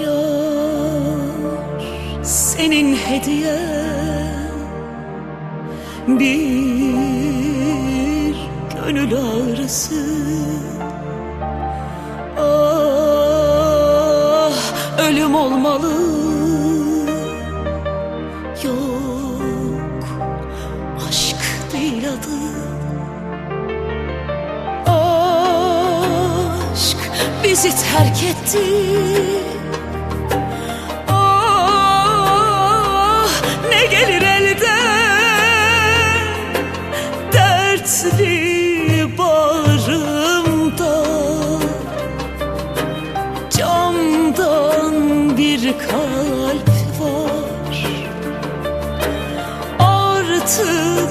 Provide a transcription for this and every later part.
Yar senin hediyen. Bir gönül ağrısı. Ah ölüm olmalı. Yok aşk değil adı. Aşk bizi terk etti Dertli bağrımda Camdan bir kalp var. Artık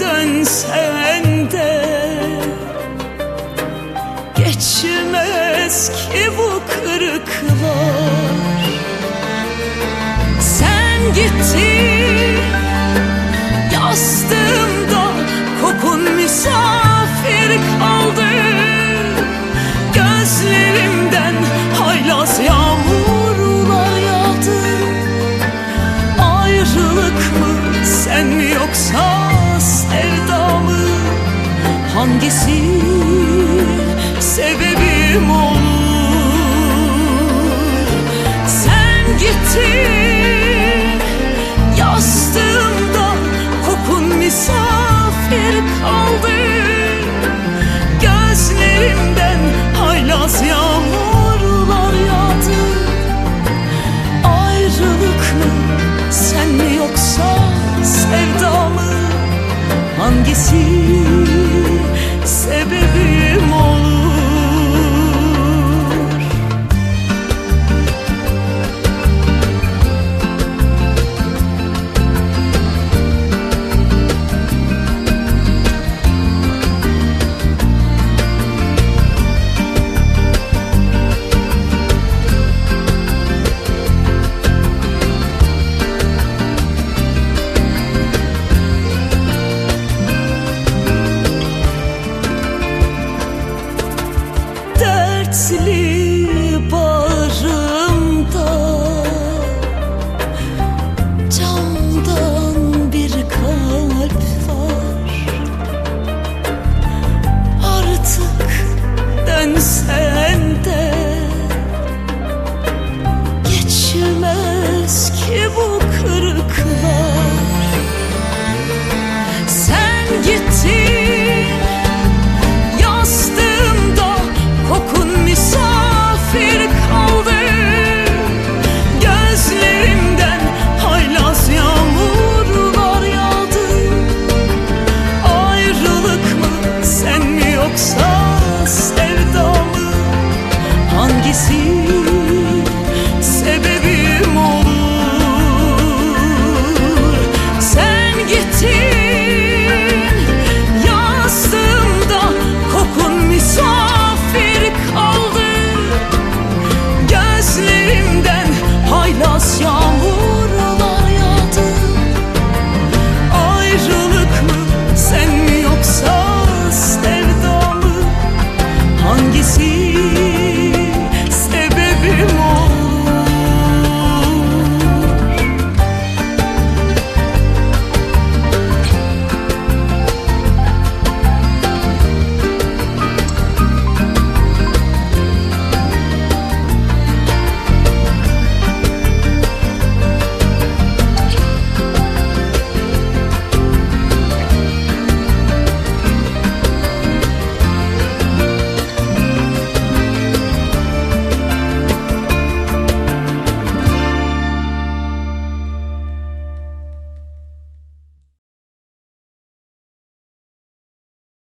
dönsen ayrılık mı? Sen mi yoksa sevda mı? Hangisi? Sebebim o. hangisi? Sebebi